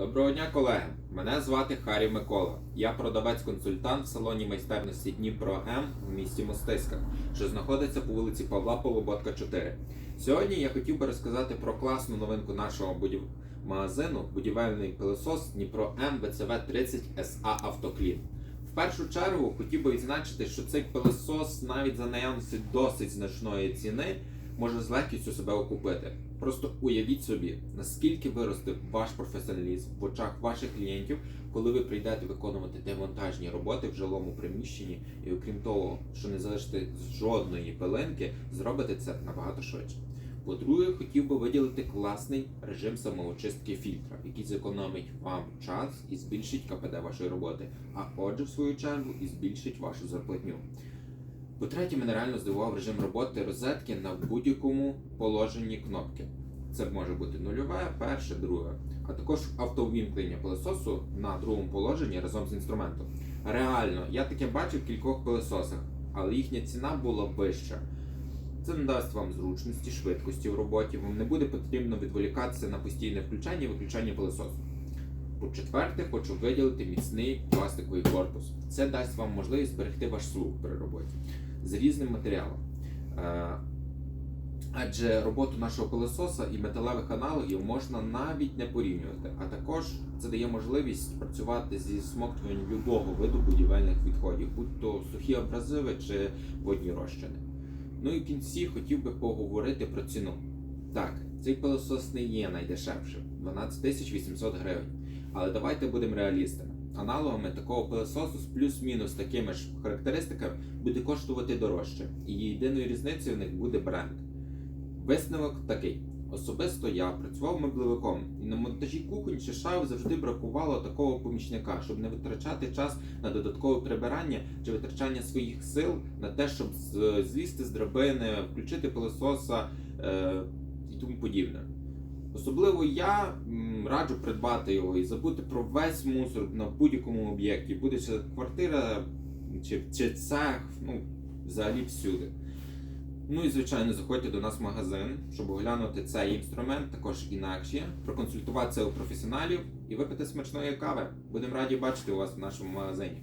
Доброго дня, колеги! Мене звати Харі Микола. Я продавець-консультант в салоні майстерності Дніпро М в місті Мостиська, що знаходиться по вулиці Павла Полуботка, 4. Сьогодні я хотів би розказати про класну новинку нашого будів... магазину будівельний пилосос Дніпро М ВЦВ 30 SA Автоклін. В першу чергу хотів би відзначити, що цей пилосос навіть за наявності досить значної ціни може з легкістю себе окупити. Просто уявіть собі, наскільки виросте ваш професіоналізм в очах ваших клієнтів, коли ви прийдете виконувати демонтажні роботи в жилому приміщенні, і окрім того, що не залишите жодної пилинки, зробите це набагато швидше. По-друге, хотів би виділити класний режим самоочистки фільтра, який зекономить вам час і збільшить КПД вашої роботи, а отже, в свою чергу, і збільшить вашу зарплатню. По-третє, мене реально здивував режим роботи розетки на будь-якому положенні кнопки. Це може бути нульове, перше, друге, а також автовімкнення пилососу на другому положенні разом з інструментом. Реально, я таке бачив в кількох пилососах, але їхня ціна була вища. Це не дасть вам зручності, швидкості в роботі, вам не буде потрібно відволікатися на постійне включання і виключання пилососу. По-четверте, хочу виділити міцний пластиковий корпус. Це дасть вам можливість зберегти ваш слух при роботі з різним матеріалом. Е, Адже роботу нашого пилососа і металевих аналогів можна навіть не порівнювати, а також це дає можливість працювати зі смоктуванням любого виду будівельних відходів, будь то сухі абразиви чи водні розчини. Ну і в кінці хотів би поговорити про ціну. Так, цей пилосос не є найдешевшим 12 800 гривень. Але давайте будемо реалістами. Аналогами такого пилососу з плюс-мінус такими ж характеристиками буде коштувати дорожче, і єдиною різницею в них буде бренд. Висновок такий: особисто я працював меблевиком, і на монтажі кухонь чи шаф завжди бракувало такого помічника, щоб не витрачати час на додаткове прибирання чи витрачання своїх сил на те, щоб злізти з драбини, включити пилососа е, і тому подібне. Особливо я раджу придбати його і забути про весь мусор на будь-якому об'єкті, буде це квартира чи, чи цех, ну взагалі всюди. Ну і звичайно, заходьте до нас в магазин, щоб оглянути цей інструмент, також інакші, проконсультуватися у професіоналів і випити смачної кави. Будемо раді бачити вас в нашому магазині.